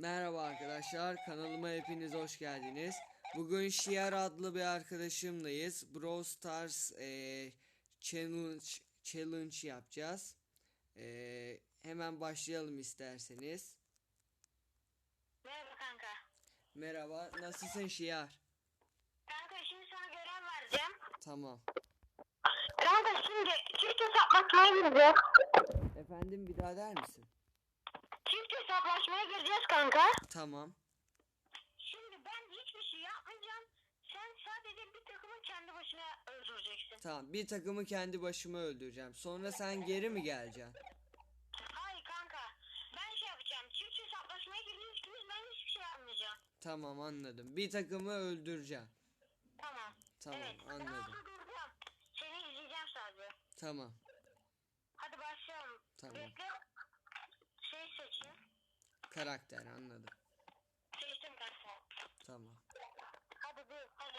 Merhaba arkadaşlar, kanalıma hepiniz hoş geldiniz. Bugün Şiar adlı bir arkadaşımlayız. Brawl Stars eee, challenge challenge yapacağız. Eee, hemen başlayalım isterseniz. Merhaba kanka. Merhaba, nasılsın Şiar? Kanka şimdi sana görev vereceğim. Tamam. Kanka şimdi çift hesaplaşmaya gireceğiz. Efendim bir daha der misin? Hesaplaşmaya gireceğiz kanka. Tamam. Şimdi ben hiçbir şey yapmayacağım. Sen sadece bir takımın kendi başına öldüreceksin. Tamam. Bir takımı kendi başıma öldüreceğim. Sonra sen geri mi geleceksin? Hayır kanka. Ben şey yapacağım. Çift hesaplaşmaya gireceğiz ikimiz ben hiçbir şey yapmayacağım. Tamam anladım. Bir takımı öldüreceğim. Tamam. Tamam evet. Ben anladım. orada duracağım. Seni izleyeceğim sadece. Tamam. Hadi başlayalım. Tamam. Bekle. Karakter anladım. Seçtim kanka. Tamam. Hadi bir hadi.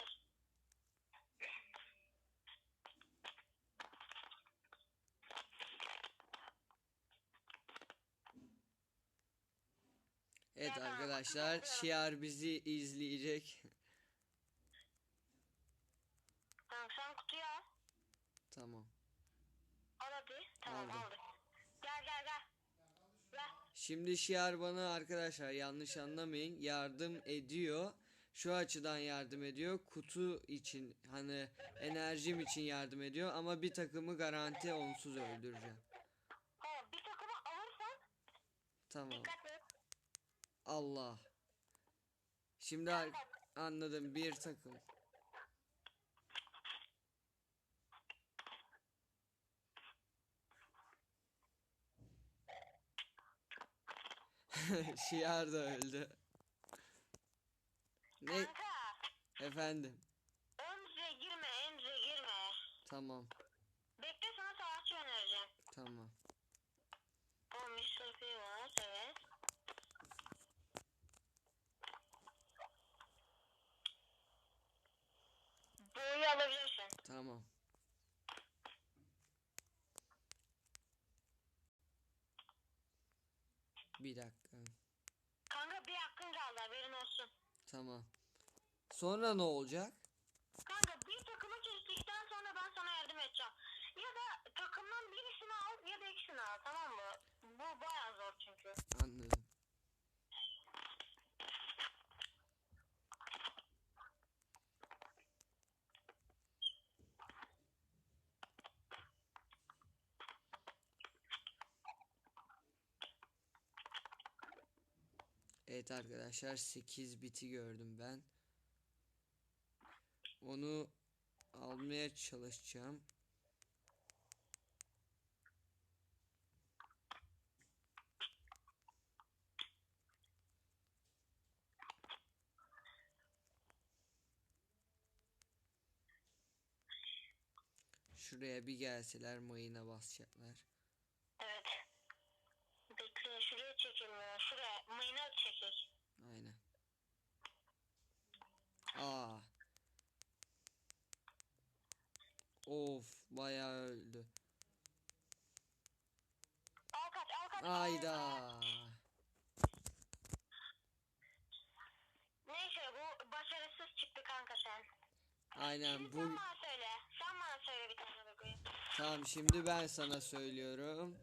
Evet arkadaşlar, Şiar bizi izleyecek. Tamam sen kutuyu al. tamam. Al hadi. Tamam Aldım. aldık. Gel gel gel. Gel. Şimdi Şiar bana arkadaşlar yanlış anlamayın yardım ediyor. Şu açıdan yardım ediyor. Kutu için hani enerjim için yardım ediyor ama bir takımı garanti onsuz öldüreceğim. Ha, bir takımı alırsan Tamam. dikkat et. Allah. Şimdi ar- anladım bir takım. Şiar da öldü. Ne Kanka. efendim? Emre girme Emre girme. Tamam. Bekle sana savaşçı önereceğim. Tamam. Mr. P var evet. Boyu alabilirsin. Tamam. Bir dakika. Kaldı haberin olsun. Tamam. Sonra ne olacak? Kanka bir takımı kestikten sonra ben sana yardım edeceğim. Ya da takımdan birisini al ya da ikisini al tamam mı? Bu bayağı zor çünkü. Anladım. Evet arkadaşlar 8 biti gördüm ben. Onu almaya çalışacağım. Şuraya bir gelseler mayına basacaklar. Evet. Bekle şuraya çekilmiyor. Şuraya mayına çekil. Aynen. Aa. Of bayağı öldü. Al kaç al kaç. Ayda. Neyse bu başarısız çıktı kanka sen. Aynen Şimdi bu sen bana söyle. Sen bana söyle bir tane bakayım. tamam şimdi ben sana söylüyorum.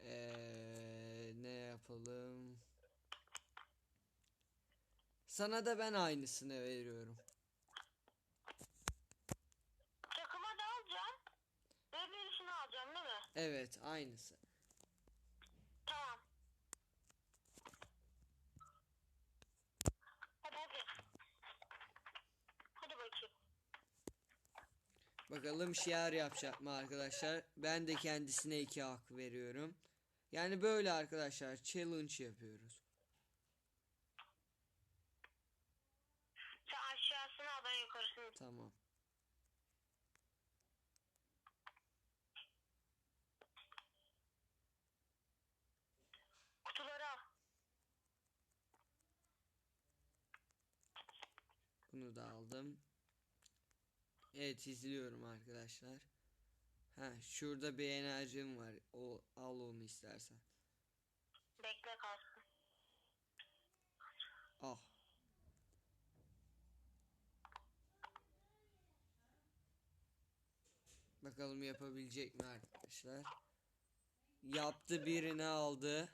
Ee, ne yapalım? Sana da ben aynısını veriyorum. Takıma da alacağım. Ve birisini alacağım değil mi? Evet aynısı. Tamam. Hadi hadi. Hadi bakayım. Bakalım şiar yapacak mı arkadaşlar? Ben de kendisine iki hak veriyorum. Yani böyle arkadaşlar challenge yapıyoruz. Sen aşağısını al ben yukarısını. Tamam. Kutuları al. Bunu da aldım. Evet izliyorum arkadaşlar. Ha şurada bir enerjim var. O al onu istersen. Bekle kalsın. Ah. Bakalım yapabilecek mi arkadaşlar? Yaptı birini aldı.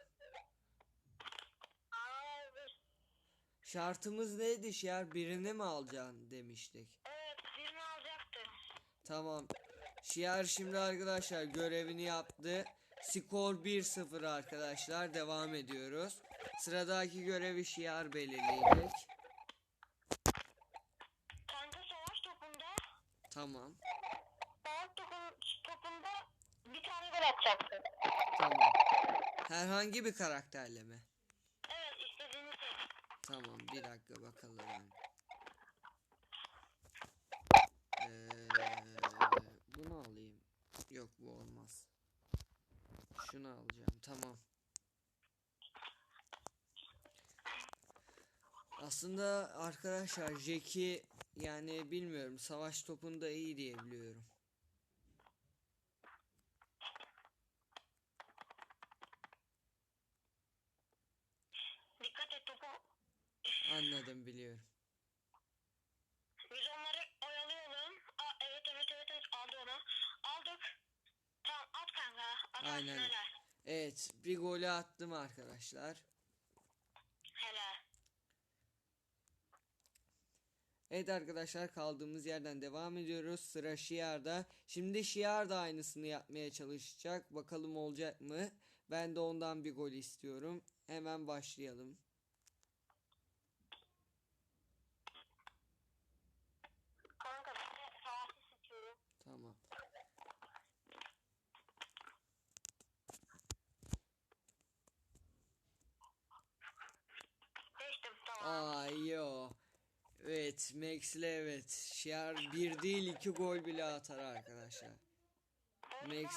Şartımız neydi Şiar? Birini mi alacaksın demiştik. Tamam. Şiar şimdi arkadaşlar görevini yaptı. Skor 1-0 arkadaşlar. Devam ediyoruz. Sıradaki görevi Şiar belirleyecek. Kanka savaş topunda Tamam. savaş topun, topunda bir tane gol atacaksın. Tamam. Herhangi bir karakterle mi? Evet istediğini seç. Tamam bir dakika bakalım. Ee, bunu alayım. Yok bu olmaz. Şunu alacağım. Tamam. Aslında arkadaşlar Jack'i yani bilmiyorum savaş topunda iyi diye biliyorum. Dikkat et topu. Anladım biliyorum. Biz onları oyalayalım. Aa, evet evet evet evet aldı onu. Aldık. Tamam at kanka. Atarsın Aynen. helal. Evet bir golü attım arkadaşlar. Helal. Evet arkadaşlar kaldığımız yerden devam ediyoruz. Sıra Şiar'da. Şimdi Şiar da aynısını yapmaya çalışacak. Bakalım olacak mı? Ben de ondan bir gol istiyorum. Hemen başlayalım. Kanka ben de savaşı seçiyorum. Tamam. Seçtim tamam. Aa yo. Evet Max'le evet. Şiar bir değil iki gol bile atar arkadaşlar. Max.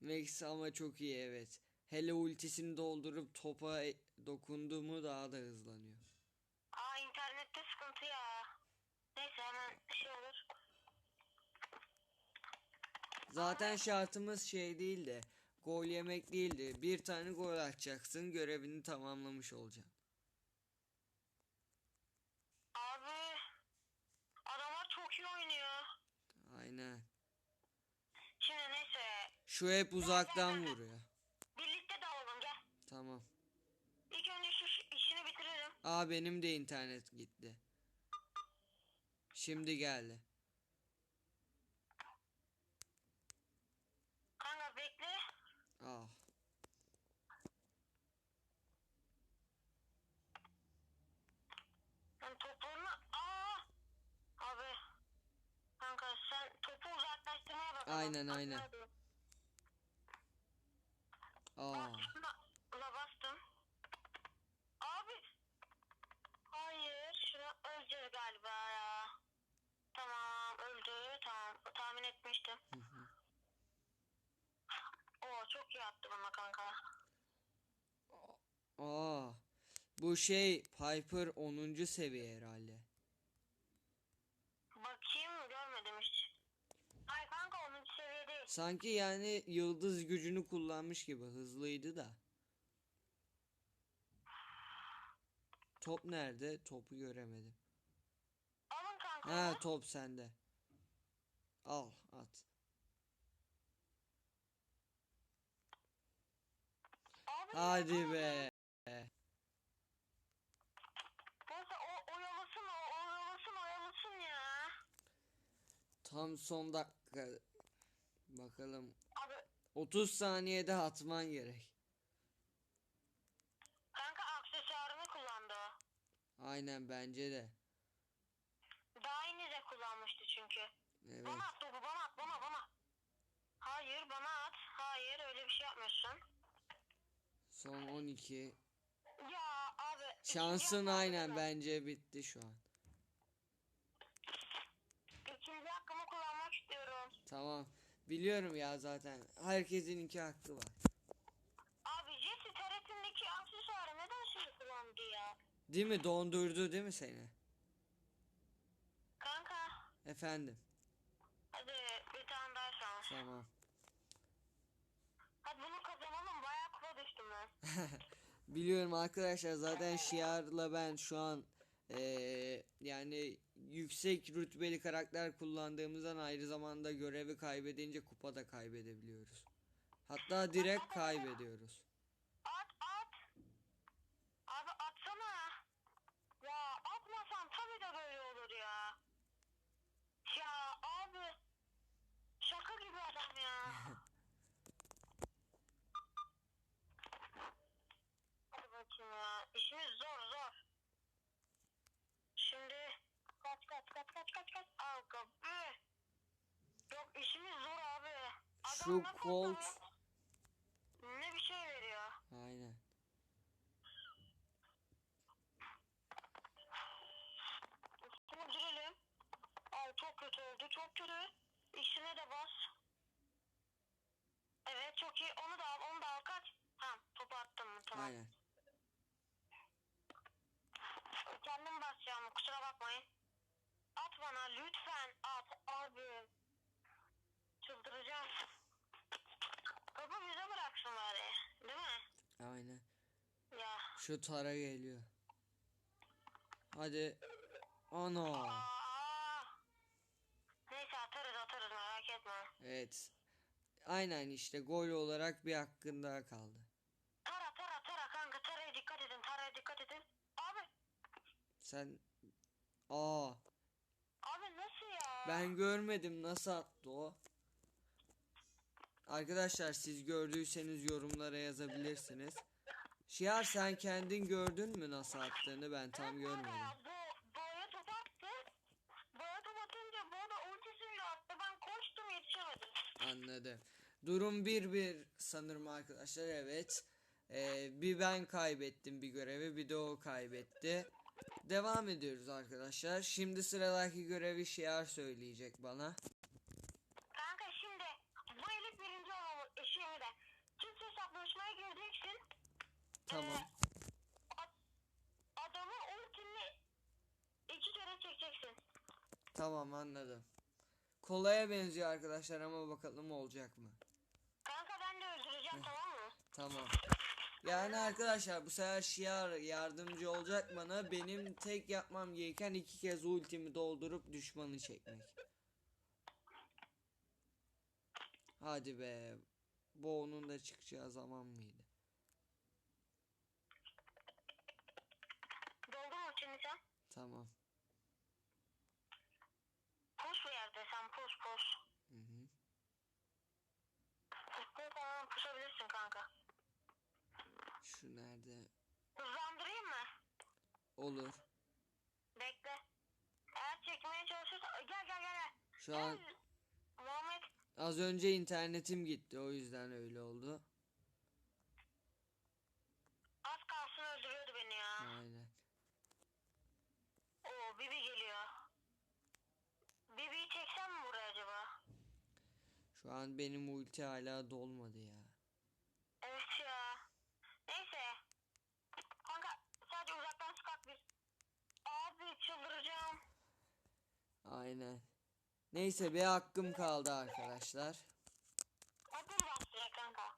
Max ama çok iyi evet. Hele ultisini doldurup topa e- dokundu mu daha da hızlanıyor. Aa internette sıkıntı ya. Neyse hemen şey olur. Zaten şartımız şey değildi. Gol yemek değildi. Bir tane gol atacaksın. Görevini tamamlamış olacaksın. Abi adamlar çok iyi oynuyor. Aynen. Şimdi neyse Şu hep uzaktan vuruyor. birlikte dalalım gel. Tamam. İlk önce şu işini bitirelim. Aa benim de internet gitti. Şimdi geldi. Kanka bekle. Ah. Ben toplarını... Aa! Abi. Kanka sen topu uzaklaştırmaya bak. Aynen, aynen. hadi. Aa. Bak şuna buna bastım. Abi. Hayır. Şuna öleceğiz galiba ya. Tamam öldü. Tamam. Tahmin etmiştim. Hı hı. Oo çok iyi attı bana kanka. Aa. Bu şey Piper 10. seviye herhalde. Bakayım görmedim hiç. Hayır kanka onun seviye değil. Sanki yani yıldız gücünü kullanmış gibi hızlıydı da. Top nerede? Topu göremedim. Alın kanka. Ha top sende. Al at. Hadi be. Neyse o oyalasın o oyalasın oyalasın ya. Tam son dakika. Bakalım. Abi 30 saniyede atman gerek. kanka aksesuarını kullandı o. Aynen bence de. Daha yeni de kullanmıştı çünkü. Evet. Bana at topu bana at bana bana. Hayır bana at. Hayır öyle bir şey yapmıyorsun. Son 12. Ya abi. Şansın ikinci aynen hakkımı- bence bitti şu an. İkinci hakkımı kullanmak istiyorum. Tamam. Biliyorum ya zaten. Herkesin iki hakkı var. Abi Jesse TRT'ndeki aksesuarı neden şimdi kullandı ya? Değil mi? Dondurdu değil mi seni? Kanka Efendim. hadi bir tane daha şans. Tamam. Hadi bunu kazanalım bayağı kupa düştüm ben. Biliyorum arkadaşlar zaten Şiar'la ben şu an eee, yani yüksek rütbeli karakter kullandığımızdan ayrı zamanda görevi kaybedince kupa da kaybedebiliyoruz. Hatta direkt kaybediyoruz. At at. Abi atsana. Ya atmasan tabii de böyle olur ya. Ya abi. Şaka gibi adam ya. Hadi bakayım ya. İşimiz zor zor. Şimdi kaç kaç kaç kaç kaç kaç. Al kapı. Yok işimiz zor abi. Adam Şu ne bir şey veriyor. aynen. Üstüne girelim. Ay çok kötü oldu çok kötü. İkisine de bas. Evet çok iyi. Onu da al onu da al kaç. Ha topu attım mı tamam. Aynen. Kendim basacağım kusura bakmayın. At bana lütfen at abi. Çıldıracağım. Topu bize bıraksın bari. Değil mi? Aynen. Ya. Şu Tara geliyor. Hadi. Ana. Neyse atarız atarız merak etme. Evet. Aynen işte gol olarak bir hakkın daha kaldı. Tara tara tara kanka taraya dikkat edin taraya dikkat edin. Abi Sen Aa abi nasıl ya? ben görmedim nasıl attı o? Arkadaşlar siz gördüyseniz yorumlara yazabilirsiniz. Şiar sen kendin gördün mü nasıl attığını ben tam Evet, görmedim. kanka, Bu boya top attı. Boya top atınca bu da ultisiyle attı. Ben koştum yetişemedim. Anladım. Durum 1-1 sanırım arkadaşlar evet. Ee, bir ben kaybettim bir görevi bir de o kaybetti. Devam ediyoruz arkadaşlar. Şimdi sıradaki görevi Şiar söyleyecek bana. Kanka şimdi bu elit birinci olmamız şimdi. Kimse hesaplaşmaya gireceksin. Tamam. Adamı ultini iki kere çekeceksin. Tamam anladım. Kolaya benziyor arkadaşlar ama bakalım olacak mı? Kanka ben de öldüreceğim tamam mı? Tamam. Yani arkadaşlar bu sefer Şiar yardımcı olacak bana. Benim tek yapmam gereken iki kez ultimi doldurup düşmanı çekmek. Hadi be. Bu onun da çıkacağı zaman mıydı? Doldu mu ultini sen? Tamam. Pus bir yerde sen pus pus. Hı hı. Pusta falan pusabilirsin kanka. Şu nerede? Hızlandırayım mı? Olur. Bekle. Eğer çekmeye çalışırsan gel gel gel. gel. Şu an Gel. Muhammed az önce internetim gitti o yüzden öyle oldu. az kalsın öldürüyordu beni ya. Aynen. Oo Bibi geliyor. Bibi'yi çeksem mi buraya acaba? Şu an benim ulti hala dolmadı ya. Evet ya. Neyse. Kanka sadece uzaktan sıkak biz. Abi çıldıracağım. Aynen. Neyse bir hakkım kaldı arkadaşlar. Hadi başlayacak kanka.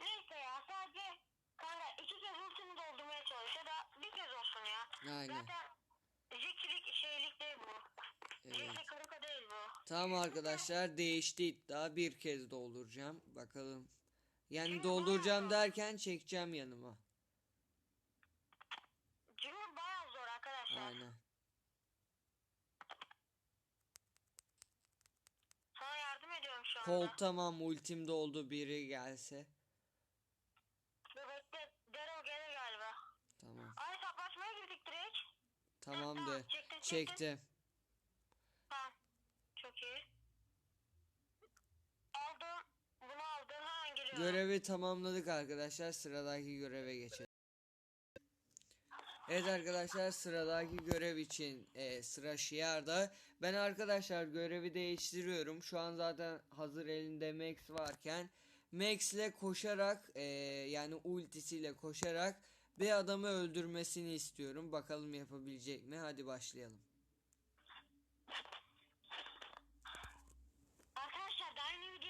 Neyse ya sadece kanka iki kez ultimi doldurmaya çalış ya da bir kez olsun ya. Aynen. Zaten Jack'lik şeylik değil bu. Evet. Jack'lik kırıka değil bu. Tamam arkadaşlar değişti iddia. Bir kez dolduracağım. Bakalım. Yani dolduracağım derken çekeceğim yanıma. Cumhur bayağı zor arkadaşlar. Aynen. Sana yardım ediyorum şu anda. Kol tamam ultim doldu biri gelse. Dur bekle. Daryl gelir galiba. Tamam. Ay hesaplaşmaya girdik direkt. Tamamdır. çektin, çektin. Çektim. Tamam. Çok iyi. Aldım. Bunu aldım. Hemen geliyorum. Görevi tamamladık arkadaşlar. Sıradaki göreve geçelim. Evet arkadaşlar sıradaki görev için e, sıra Şiar'da. Ben arkadaşlar görevi değiştiriyorum. Şu an zaten hazır elinde Max varken Max ile koşarak e, yani ultisiyle koşarak bir adamı öldürmesini istiyorum. Bakalım yapabilecek mi? Hadi başlayalım. Arkadaşlar daha yeni video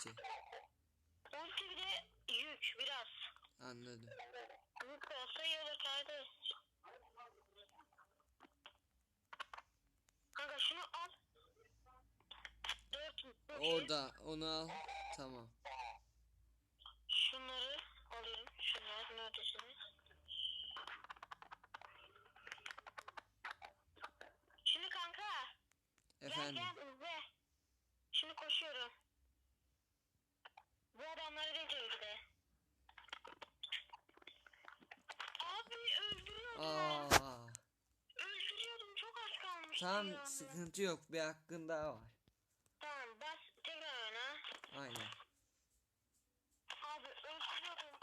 Ulti. Ulti bir de yük biraz. Anladım. Yük olsa iyi olur kardeş. Kanka şunu al. Dört. Orada onu al. Tamam. Şunları alayım. Şunlar neredesiniz? Şimdi kanka. Efendim. Gel gel izle. Şimdi koşuyorum. Bu adamları değil tabii ki de. Abi öldürüyordum. Aa. Öldürüyordum çok az kalmıştı Tamam ya. sıkıntı yok. Bir hakkın daha var. Tamam bas tekrar oyna. Aynen. Abi öldürüyordum.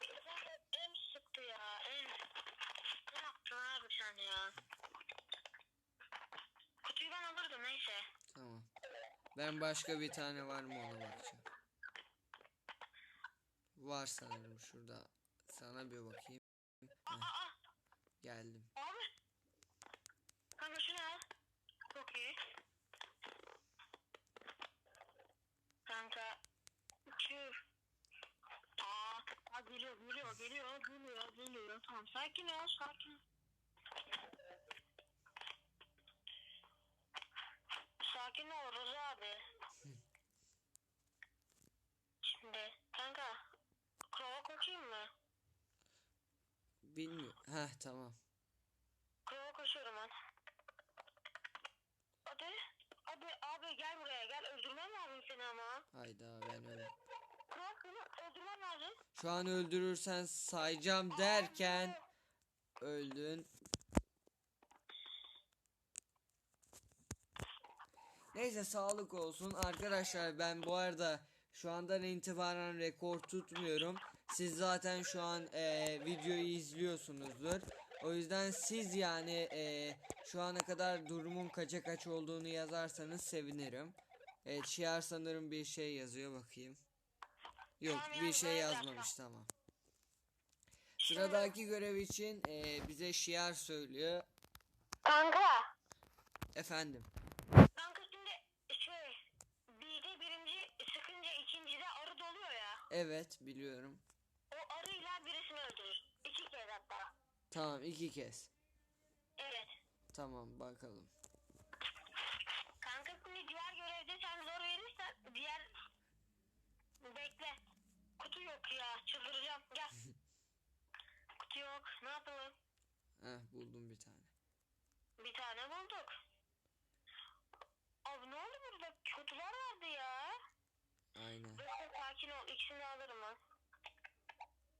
En sıktı ya en. Ne yaptın abi sen ya? Kutuyu ben alırdım neyse. Tamam. Ben başka bir tane var mı ona bakacağım. Var sanırım şurada. Sana bir bakayım. Aa, Heh, aa, geldim. abi. Kanka şunu al. Çok iyi. Kanka. Tüh. Aa, aa geliyor, geliyor, geliyor, geliyor. Tamam, sakin ol, sakin. Sakin ol Rıza abi. Şimdi kanka, krova koşayım mı? Bilmiyorum. Heh tamam. Krova koşuyorum ben. Hadi, hadi abi gel buraya gel öldürmem lazım seni ama. Hayda ben öyle. Krova seni öldürmem lazım. Şu an öldürürsen sayacağım derken öldün. Neyse sağlık olsun. Arkadaşlar ben bu arada şu andan itibaren rekor tutmuyorum. Siz zaten şu an eee, videoyu izliyorsunuzdur. O yüzden siz yani eee, şu ana kadar durumun kaça kaç olduğunu yazarsanız sevinirim. Evet Şiar sanırım bir şey yazıyor bakayım. Yok bir şey yaz, yazmamış tamam. Sıradaki görev için eee, bize Şiar söylüyor. Kanka. Efendim. Kanka şimdi şey bilde birinci sıkınca ikincide arı doluyor ya. Evet biliyorum. O arıyla birisini öldürür. İki kez hatta. Tamam iki kez. Evet. Tamam bakalım. Kanka şimdi diğer görevde sen zor verirsen diğer bekle. Kutu yok ya çıldıracağım gel. Kutu yok ne yapalım? Heh buldum bir tane. Bir tane bulduk. Abi ne oldu burada? Kutular vardı ya. Aynen. Bekle sakin ol. İkisini alırım ben.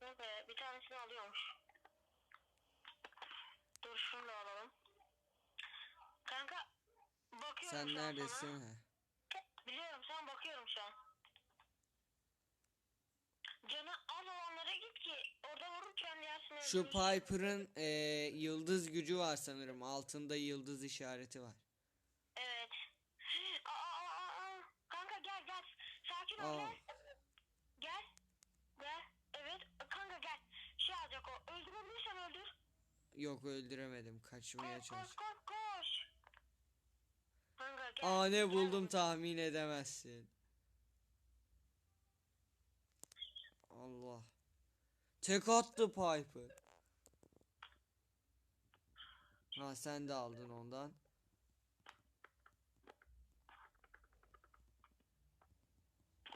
Neyse bir tanesini alıyormuş. Dur şunu da alalım. Kanka bakıyorum Sen şu an neredesin? sana. Heh. Biliyorum sen bakıyorum şu an. Canı az olanlara git ki orada vururken diğersini Şu öldürürsün. Piper'ın eee, yıldız gücü var sanırım. Altında yıldız işareti var. Evet. Aa, aa, aa. Kanka gel gel. Sakin ol gel. Gel. Gel. Evet. Kanka gel. Şey alacak o. Öldürebilirsen öldür. Yok öldüremedim. Kaçmaya Koş koş koş koş. Kanka gel. Aa ne buldum tahmin edemezsin. Allah. Tek attı Piper. Ha sen de aldın ondan.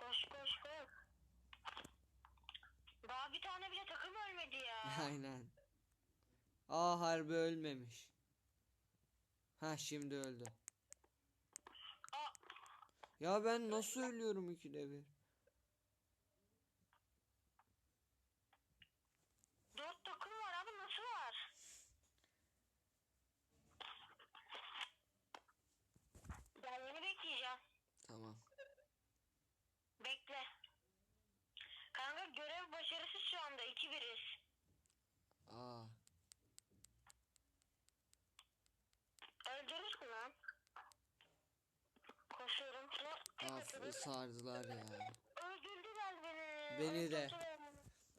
Koş koş koş. Daha bir tane bile takım ölmedi ya. Aynen. Aa harbi ölmemiş. Ha şimdi öldü. Aa, Ya ben nasıl ölüyorum ikide bir? dört takım var abi nasıl var? Ben yeni bekleyeceğim. Tamam. Bekle. Kanka görev başarısız şu 2-1'iz. Aa. Öldürürsün lan. Koşuyorum. Af sardılar ya. Öldürdüler beni. Beni de.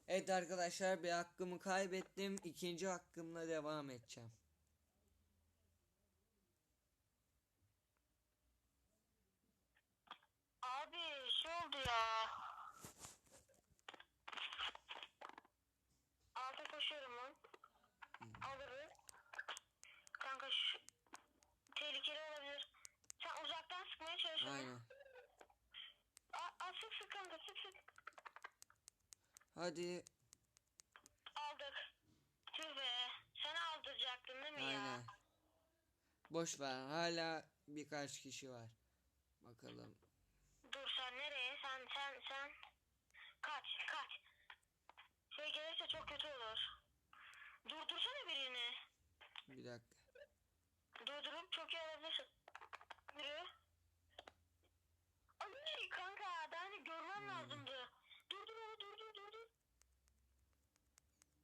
Evet arkadaşlar bir hakkımı kaybettim. İkinci hakkımla devam edeceğim. Abi şu oldu ya? Alta koşuyorum lan. Alırız. Kanka şu tehlikeli olabilir. Sen uzaktan sıkmaya çalış. onu. Aynen. Aa, aa, sık sık kanka sık sık. Hadi. Aldık. Tüh be. Sen aldıracaktın değil mi ya? Aynen. Boş ver. Hala birkaç kişi var. Bakalım. Dur sen nereye? Sen sen sen. Kaç kaç. Şey gelirse çok kötü olur. Durdursana birini. Bir dakika. Durdurup çok iyi alabilirsin. Yürü. Ay kanka daha önce görmem Hmm. lazımdı. Durdur onu durdur durdur.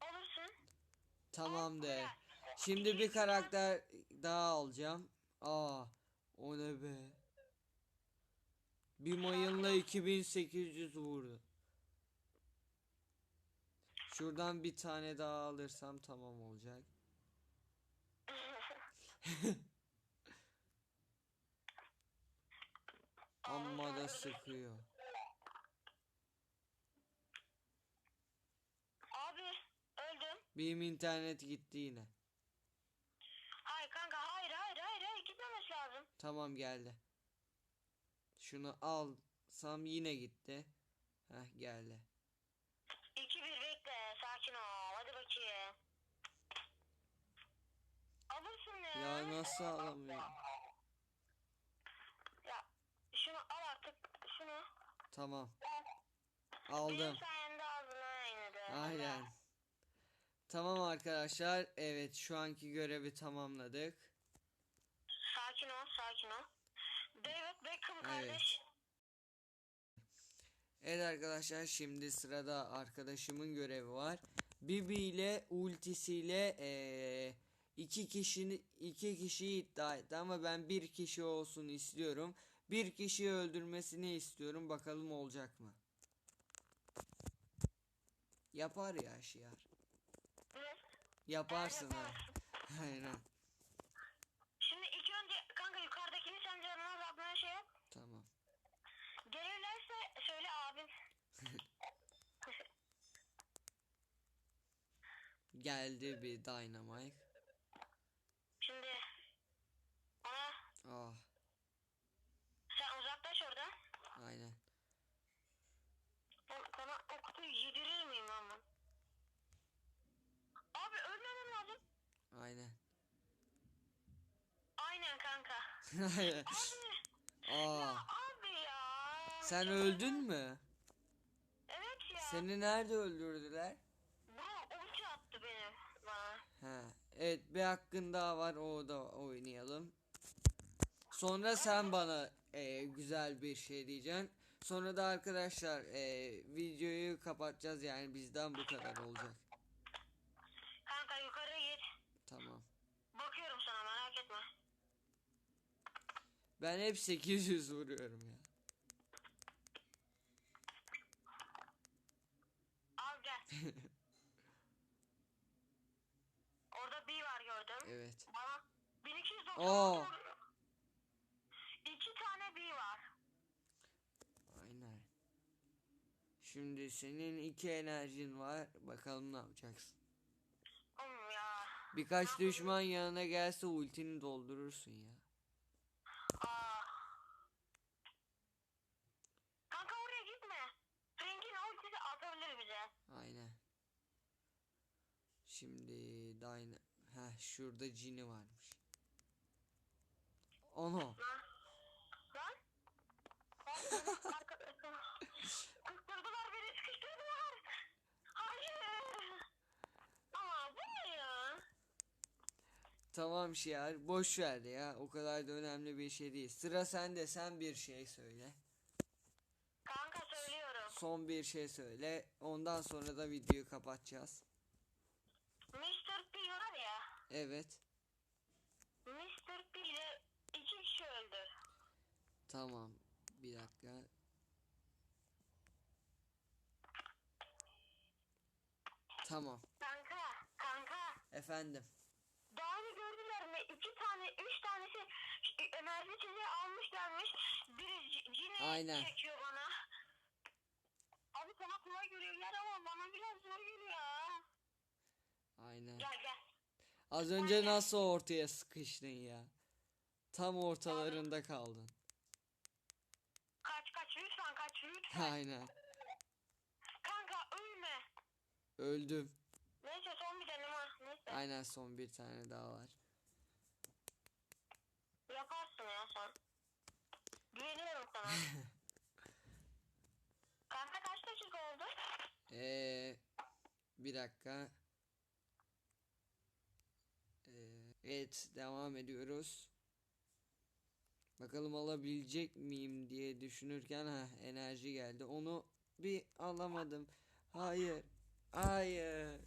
Alırsın. Tamam de. Şimdi bir karakter daha alacağım. Aa, o ne be? Bir mayınla 2800 vurdu. Şuradan bir tane daha alırsam tamam olacak. Amma da sıkıyor. Abi öldüm. Benim internet gitti yine. Hayır kanka hayır hayır hayır hayır gitmemesi lazım. Tamam geldi. Şunu alsam yine gitti. Heh geldi. 2-1 bekle sakin ol hadi bakayım. Alırsın ya. Ya nasıl alamıyorum? Ya şunu al artık şunu. Tamam. Benim Aldım. sayemde yine de. Aynen. Tamam arkadaşlar. Evet şu anki görevi tamamladık. Sakin ol sakin ol. David Beckham kardeş. Evet arkadaşlar şimdi sırada arkadaşımın görevi var. Bibi ile ultisiyle eee, iki kişini iki kişiyi iddia etti ama ben bir kişi olsun istiyorum. Bir kişiyi öldürmesini istiyorum. Bakalım olacak mı? Yapar ya Şiar. Yaparsın ha. Aynen. Şimdi ilk önce kanka yukarıdakini sen canına azaltmaya şey yap. Tamam. Gelirlerse söyle abim. Geldi bir Dynamite. Şimdi ona Ah sen uzaklaş oradan. aynen. Ben sana o kutuyu yedirir miyim lan ben? Abi ölmemem lazım. Aynen. Aynen kanka. Aynen. Abi. Aa. Abi ya. Sen Çok- öldün mü? Evet ya. Seni nerede öldürdüler? Bro ulti attı benim bana. Ha. Evet bir hakkın daha var o da oynayalım. Sonra sen bana e, güzel bir şey diyeceksin. Sonra da arkadaşlar e, videoyu kapatacağız yani bizden bu kadar olacak. Kanka yukarı git. Tamam. Bakıyorum sana merak etme. Ben hep 800 vuruyorum ya. Al gel. Orada bir var gördüm. Evet. Bana 1290 Oo. vuruyor. İki tane bir var. Aynen. Şimdi senin iki enerjin var. Bakalım ne yapacaksın. Oğlum ya. Birkaç düşman yanına gelse ultini doldurursun ya. Aa. Kanka oraya gitme. Frank'in ultisi atabilir bize. Aynen. Şimdi Dyna... Heh şurada cini varmış. Ono. Lan. Lan. Kıstırdılar beni sıkıştırdılar. Hayır. Ama bu ne ya? Tamam Şiar boş ver ya. O kadar da önemli bir şey değil. Sıra sende sen bir şey söyle. Kanka söylüyorum. Son bir şey söyle. Ondan sonra da videoyu kapatacağız. Evet. Mr. P ile iki kişi öldü. Tamam. Bir dakika. Tamam. Kanka, kanka. Efendim. Dağını gördüler mi? İki tane, üç tanesi Mercedes'i almışlarmış. Biri cini Aynen. çekiyor bana. Abi sana kolay görevler ama bana biraz zor geliyor. Aynen. Gel gel. Az önce nasıl ortaya sıkıştın ya? Tam ortalarında kaldın. Kaç kaç lütfen kaç lütfen. Aynen. Kanka ölme. Öldüm. Neyse son bir deneme. Neyse. Aynen son bir tane daha var. Yaparsın ya sen. Güveniyorum sana. Kanka kaç dakika oldu? Ee, bir dakika. Ee, evet devam ediyoruz. Bakalım alabilecek miyim diye düşünürken ha enerji geldi. Onu bir alamadım. Hayır. Hayır.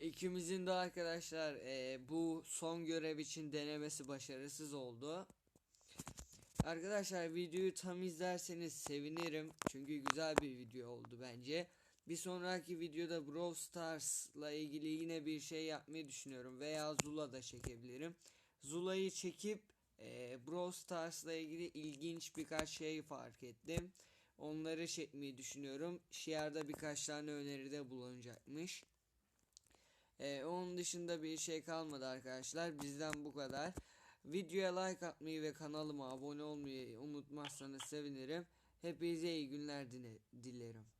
İkimizin de arkadaşlar eee, bu son görev için denemesi başarısız oldu. Arkadaşlar videoyu tam izlerseniz sevinirim. Çünkü güzel bir video oldu bence. Bir sonraki videoda Brawl Stars'la ilgili yine bir şey yapmayı düşünüyorum. Veya Zula da çekebilirim. Zula'yı çekip eee Brawl Stars'la ilgili ilginç birkaç şey fark ettim. Onları çekmeyi düşünüyorum. Şiar'da birkaç tane öneride bulunacakmış. Ee, onun dışında bir şey kalmadı arkadaşlar. Bizden bu kadar. Videoya like atmayı ve kanalıma abone olmayı unutmazsanız sevinirim. Hepinize iyi günler dile- dilerim.